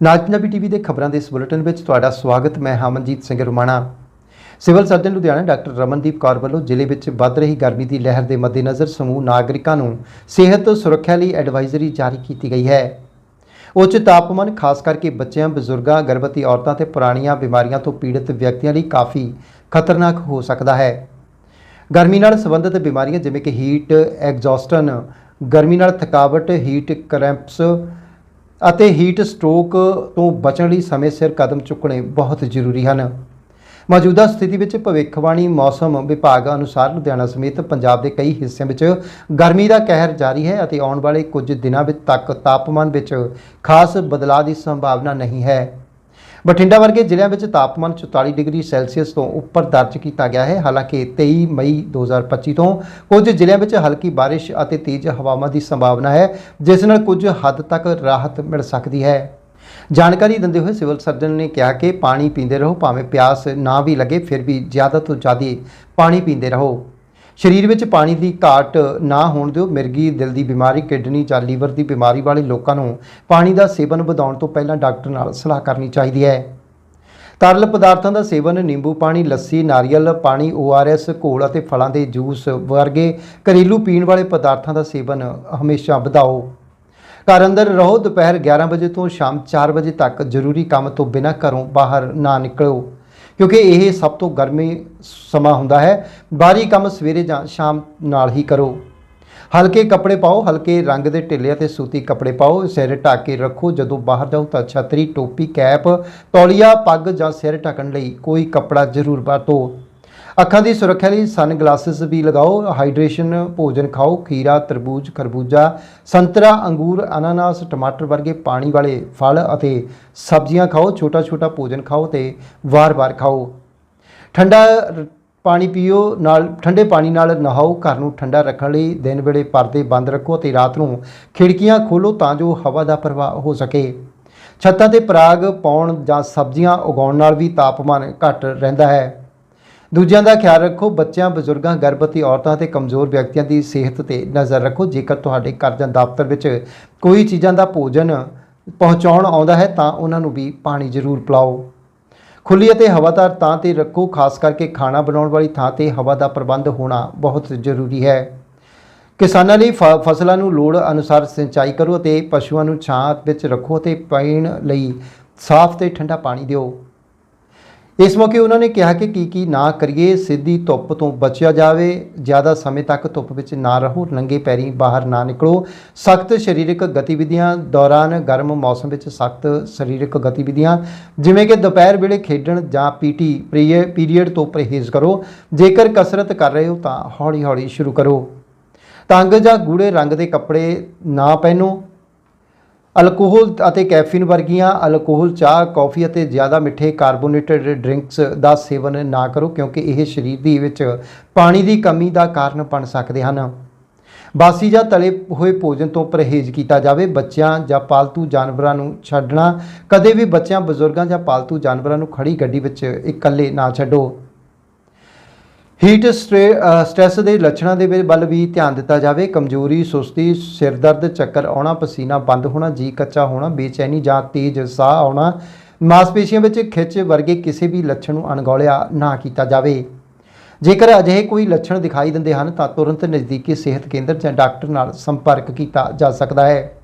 ਨਾਜ Punjabi TV ਦੇ ਖਬਰਾਂ ਦੇ ਇਸ ਬੁਲੇਟਿਨ ਵਿੱਚ ਤੁਹਾਡਾ ਸਵਾਗਤ, ਮੈਂ Hamanjeet Singh Rumana. Civil surgeon Ludhiana doctor Ramandeep Kaur ਵੱਲੋਂ ਜ਼ਿਲ੍ਹੇ ਵਿੱਚ ਵੱਧ ਰਹੀ ਗਰਮੀ ਦੀ ਲਹਿਰ ਦੇ ਮੱਦੇਨਜ਼ਰ ਸਮੂਹ ਨਾਗਰਿਕਾਂ ਨੂੰ ਸਿਹਤ ਸੁਰੱਖਿਆ ਲਈ ਐਡਵਾਈਜ਼ਰੀ ਜਾਰੀ ਕੀਤੀ ਗਈ ਹੈ। ਉੱਚ ਤਾਪਮਾਨ, ਖਾਸ ਕਰਕੇ ਬੱਚਿਆਂ, ਬਜ਼ੁਰਗਾਂ, ਗਰਭਵਤੀ ਔਰਤਾਂ ਤੇ ਪੁਰਾਣੀਆਂ ਬਿਮਾਰੀਆਂ ਤੋਂ ਪੀੜਤ ਵਿਅਕਤੀਆਂ ਲਈ ਕਾਫੀ ਖਤਰਨਾਕ ਹੋ ਸਕਦਾ ਹੈ। ਗਰਮੀ ਨਾਲ ਸੰਬੰਧਿਤ ਬਿਮਾਰੀਆਂ ਜਿਵੇਂ ਕਿ ਹੀਟ ਐਗਜ਼ੌਸਟਨ ਗਰਮੀ ਨਾਲ ਥਕਾਵਟ ਹੀਟ ਕਰੈਂਪਸ ਅਤੇ ਹੀਟ ਸਟ੍ਰੋਕ ਤੋਂ ਬਚਣ ਲਈ ਸਮੇਂ ਸਿਰ ਕਦਮ ਚੁੱਕਣੇ ਬਹੁਤ ਜ਼ਰੂਰੀ ਹਨ। ਮੌਜੂਦਾ ਸਥਿਤੀ ਵਿੱਚ ਭਵਿੱਖਬਾਣੀ ਮੌਸਮ ਵਿਭਾਗ ਅਨੁਸਾਰ ਲੁਧਿਆਣਾ ਸਮੇਤ ਪੰਜਾਬ ਦੇ ਕਈ ਹਿੱਸਿਆਂ ਵਿੱਚ ਗਰਮੀ ਦਾ ਕਹਿਰ ਜਾਰੀ ਹੈ ਅਤੇ ਆਉਣ ਵਾਲੇ ਕੁਝ ਦਿਨਾਂ ਵਿੱਚ ਤੱਕ ਤਾਪਮਾਨ ਵਿੱਚ ਖਾਸ ਬਦਲਾਅ ਦੀ ਸੰਭਾਵਨਾ ਨਹੀਂ ਹੈ। ਬਠਿੰਡਾ ਵਰਗੇ ਜ਼ਿਲ੍ਹਿਆਂ ਵਿੱਚ ਤਾਪਮਾਨ 44 ਡਿਗਰੀ ਸੈਲਸੀਅਸ ਤੋਂ ਉੱਪਰ ਦਰਜ ਕੀਤਾ ਗਿਆ ਹੈ। ਹਾਲਾਂਕਿ 23 ਮਈ 2025 ਤੋਂ ਕੁਝ ਜ਼ਿਲ੍ਹਿਆਂ ਵਿੱਚ ਹਲਕੀ ਬਾਰਿਸ਼ ਅਤੇ ਤੇਜ਼ ਹਵਾਵਾਂ ਦੀ ਸੰਭਾਵਨਾ ਹੈ, ਜਿਸ ਨਾਲ ਕੁਝ ਹੱਦ ਤੱਕ ਰਾਹਤ ਮਿਲ ਸਕਦੀ ਹੈ। ਜਾਣਕਾਰੀ ਦਿੰਦੇ ਹੋਏ ਸਿਵਲ ਸਰਜਨ ਨੇ ਕਿਹਾ ਕਿ ਪਾਣੀ ਪੀਂਦੇ ਰਹੋ, ਭਾਵੇਂ ਪਿਆਸ ਨਾ ਵੀ ਲੱਗੇ, ਫਿਰ ਵੀ ਜ਼ਿਆਦਾ ਤੋਂ ਜ਼ਿਆਦਾ ਪਾਣੀ ਪੀਂਦੇ ਰਹੋ। ਸਰੀਰ ਵਿੱਚ ਪਾਣੀ ਦੀ ਘਾਟ ਨਾ ਹੋਣ ਦਿਓ। ਮਿਰਗੀ, ਦਿਲ ਦੀ ਬਿਮਾਰੀ, ਕਿਡਨੀ ਜਾਂ ਲੀਵਰ ਦੀ ਬਿਮਾਰੀ ਵਾਲੇ ਲੋਕਾਂ ਨੂੰ ਪਾਣੀ ਦਾ ਸੇਵਨ ਵਧਾਉਣ ਤੋਂ ਪਹਿਲਾਂ ਡਾਕਟਰ ਨਾਲ ਸਲਾਹ ਕਰਨੀ ਚਾਹੀਦੀ ਹੈ। ਤਰਲ ਪਦਾਰਥਾਂ ਦਾ ਸੇਵਨ, ਨਿੰਬੂ ਪਾਣੀ, ਲੱਸੀ, ਨਾਰੀਅਲ ਪਾਣੀ ORS ਘੋਲ ਅਤੇ ਫਲਾਂ ਦੇ ਜੂਸ ਵਰਗੇ ਘਰੇਲੂ ਪੀਣ ਵਾਲੇ ਪਦਾਰਥਾਂ ਦਾ ਸੇਵਨ ਹਮੇਸ਼ਾ ਵਧਾਓ। ਘਰ ਅੰਦਰ ਰਹੋ। ਦੁਪਹਿਰ 11 ਵਜੇ ਤੋਂ ਸ਼ਾਮ 4 ਵਜੇ ਤੱਕ ਜ਼ਰੂਰੀ ਕੰਮ ਤੋਂ ਬਿਨਾਂ ਘਰੋਂ ਬਾਹਰ ਨਾ ਨਿਕਲੋ। ਕਿਉਂਕਿ ਇਹ ਸਭ ਤੋਂ ਗਰਮੀ ਸਮਾਂ ਹੁੰਦਾ ਹੈ। ਬਾਹਰੀ ਕੰਮ ਸਵੇਰੇ ਜਾਂ ਸ਼ਾਮ ਨਾਲ ਹੀ ਕਰੋ। ਹਲਕੇ ਕੱਪੜੇ ਪਾਓ, ਹਲਕੇ ਰੰਗ ਦੇ ਢਿੱਲੇ ਅਤੇ ਸੂਤੀ ਕੱਪੜੇ ਪਾਓ, ਸਿਰ ਢੱਕ ਕੇ ਰੱਖੋ। ਜਦੋਂ ਬਾਹਰ ਜਾਓ ਤਾਂ ਛਤਰੀ, ਟੋਪੀ, ਕੈਪ, ਤੌਲੀਆ, ਪੱਗ ਜਾਂ ਸਿਰ ਢੱਕਣ ਲਈ ਕੋਈ ਕੱਪੜਾ ਜ਼ਰੂਰ ਵਰਤੋ। ਅੱਖਾਂ ਦੀ ਸੁਰੱਖਿਆ ਲਈ ਸਨ ਗਲਾਸਿਸ ਵੀ ਲਗਾਓ ਹਾਈਡਰੇਸ਼ਨ ਭੋਜਨ ਖਾਓ, ਖੀਰਾ, ਤਰਬੂਜ, ਖਰਬੂਜਾ, ਸੰਤਰਾ, ਅੰਗੂਰ, ਅਨਾਨਾਸ, ਟਮਾਟਰ ਵਰਗੇ ਪਾਣੀ ਵਾਲੇ ਫਲ ਅਤੇ ਸਬਜ਼ੀਆਂ ਖਾਓ ਛੋਟਾ ਛੋਟਾ ਭੋਜਨ ਖਾਓ ਤੇ ਵਾਰ-ਵਾਰ ਖਾਓ। ਠੰਡਾ ਪਾਣੀ ਪੀਓ, ਨਾਲ ਠੰਡੇ ਪਾਣੀ ਨਾਲ ਨਹਾਓ, ਘਰ ਨੂੰ ਠੰਡਾ ਰੱਖਣ ਲਈ ਦਿਨ ਵੇਲੇ ਪਰਦੇ ਬੰਦ ਰੱਖੋ ਤੇ ਰਾਤ ਨੂੰ ਖਿੜਕੀਆਂ ਖੋਲੋ ਤਾਂ ਜੋ ਹਵਾ ਦਾ ਪ੍ਰਵਾਹ ਹੋ ਸਕੇ। ਛੱਤਾਂ ਤੇ ਪਰਾਗ ਪਾਉਣ ਜਾਂ ਸਬਜ਼ੀਆਂ ਉਗਾਉਣ ਨਾਲ ਵੀ ਤਾਪਮਾਨ ਘੱਟ ਰਹਿੰਦਾ ਹੈ। ਦੂਜਿਆਂ ਦਾ ਖਿਆਲ ਰੱਖੋ, ਬੱਚਿਆਂ, ਬਜ਼ੁਰਗਾਂ, ਗਰਭਵਤੀ ਔਰਤਾਂ ਤੇ ਕਮਜ਼ੋਰ ਵਿਅਕਤੀਆਂ ਦੀ ਸਿਹਤ ਤੇ ਨਜ਼ਰ ਰੱਖੋ। ਜੇਕਰ ਤੁਹਾਡੇ ਘਰ ਜਾਂ ਦਫ਼ਤਰ ਵਿੱਚ ਕੋਈ ਚੀਜ਼ਾਂ ਦਾ ਭੋਜਨ ਪਹੁੰਚਾਉਣ ਆਉਂਦਾ ਹੈ, ਤਾਂ ਉਹਨਾਂ ਨੂੰ ਵੀ ਪਾਣੀ ਜ਼ਰੂਰ ਪਿਲਾਓ। ਖੁੱਲੀ ਅਤੇ ਹਵਾਦਾਰ ਥਾਂ ਤੇ ਰੱਖੋ, ਖਾਸ ਕਰਕੇ ਖਾਣਾ ਬਣਾਉਣ ਵਾਲੀ ਥਾਂ ਤੇ ਹਵਾ ਦਾ ਪ੍ਰਬੰਧ ਹੋਣਾ ਬਹੁਤ ਜ਼ਰੂਰੀ ਹੈ। ਕਿਸਾਨਾਂ ਲਈ ਫਸਲਾਂ ਨੂੰ ਲੋੜ ਅਨੁਸਾਰ ਸਿੰਚਾਈ ਕਰੋ ਅਤੇ ਪਸ਼ੂਆਂ ਨੂੰ ਛਾਂ ਵਿੱਚ ਰੱਖੋ ਤੇ ਪੀਣ ਲਈ ਸਾਫ਼ ਤੇ ਠੰਡਾ ਪਾਣੀ ਦਿਓ। ਇਸ ਮੌਕੇ ਉਹਨਾਂ ਨੇ ਕਿਹਾ ਕਿ ਕੀ ਕੀ ਨਾ ਕਰੀਏ, ਸਿੱਧੀ ਧੁੱਪ ਤੋਂ ਬਚਿਆ ਜਾਵੇ, ਜ਼ਿਆਦਾ ਸਮੇਂ ਤੱਕ ਧੁੱਪ ਵਿੱਚ ਨਾ ਰਹੋ, ਨੰਗੇ ਪੈਰੀਂ ਬਾਹਰ ਨਾ ਨਿਕਲੋ। ਸਖਤ ਸਰੀਰਕ ਗਤੀਵਿਧੀਆਂ ਦੌਰਾਨ ਗਰਮ ਮੌਸਮ ਵਿੱਚ ਸਖਤ ਸਰੀਰਕ ਗਤੀਵਿਧੀਆਂ, ਜਿਵੇਂ ਕਿ ਦੁਪਹਿਰ ਵੇਲੇ ਖੇਡਣ ਜਾਂ ਪੀਟੀ ਪੀਰੀਅਡ ਤੋਂ ਪਰਹੇਜ਼ ਕਰੋ। ਜੇਕਰ ਕਸਰਤ ਕਰ ਰਹੇ ਹੋ ਤਾਂ ਹੌਲੀ-ਹੌਲੀ ਸ਼ੁਰੂ ਕਰੋ। ਤੰਗ ਜਾਂ ਗੂੜੇ ਰੰਗ ਦੇ ਕੱਪੜੇ ਨਾ ਪਹਿਨੋ। ਅਲਕੋਹਲ ਅਤੇ ਕੈਫੀਨ ਵਰਗੀਆਂ ਅਲਕੋਹਲ ਚਾਹ, ਕੌਫੀ ਅਤੇ ਜ਼ਿਆਦਾ ਮਿੱਠੇ ਕਾਰਬੋਨੇਟਡ ਡਰਿੰਕਸ ਦਾ ਸੇਵਨ ਨਾ ਕਰੋ ਕਿਉਂਕਿ ਇਹ ਸਰੀਰ ਦੀ ਵਿੱਚ ਪਾਣੀ ਦੀ ਕਮੀ ਦਾ ਕਾਰਨ ਬਣ ਸਕਦੇ ਹਨ। ਬਾਸੀ ਜਾਂ ਤਲੇ ਹੋਏ ਭੋਜਨ ਤੋਂ ਪਰਹੇਜ਼ ਕੀਤਾ ਜਾਵੇ। ਬੱਚਿਆਂ ਜਾਂ ਪਾਲਤੂ ਜਾਨਵਰਾਂ ਨੂੰ ਛੱਡਣਾ, ਕਦੇ ਵੀ ਬੱਚਿਆਂ, ਬਜ਼ੁਰਗਾਂ ਜਾਂ ਪਾਲਤੂ ਜਾਨਵਰਾਂ ਨੂੰ ਖੜੀ ਗੱਡੀ ਵਿੱਚ ਇਕੱਲੇ ਨਾ ਛੱਡੋ। ਹੀਟ ਸਟ੍ਰੇ- ਅ, ਸਟ੍ਰੈਸ ਦੇ ਲੱਛਣਾਂ ਦੇ ਵੱਲ ਵੀ ਧਿਆਨ ਦਿੱਤਾ ਜਾਵੇ। ਕਮਜ਼ੋਰੀ ਸੁਸਤੀ ਸਿਰ ਦਰਦ ਚੱਕਰ ਆਉਣਾ ਪਸੀਨਾ ਬੰਦ ਹੋਣਾ ਜੀ ਕੱਚਾ ਹੋਣਾ ਬੇਚੈਨੀ ਜਾਂ ਤੇਜ਼ ਸਾਹ ਆਉਣਾ ਮਾਸਪੇਸ਼ੀਆਂ ਵਿੱਚ ਖਿੱਚ ਵਰਗੇ ਕਿਸੇ ਵੀ ਲੱਛਣ ਨੂੰ ਅਣਗੌਲਿਆ ਨਾ ਕੀਤਾ ਜਾਵੇ। ਜੇਕਰ ਅਜਿਹੇ ਕੋਈ ਲੱਛਣ ਦਿਖਾਈ ਦਿੰਦੇ ਹਨ ਤਾਂ ਤੁਰੰਤ ਨਜ਼ਦੀਕੀ ਸਿਹਤ ਕੇਂਦਰ ਜਾਂ ਡਾਕਟਰ ਨਾਲ ਸੰਪਰਕ ਕੀਤਾ ਜਾ ਸਕਦਾ ਹੈ।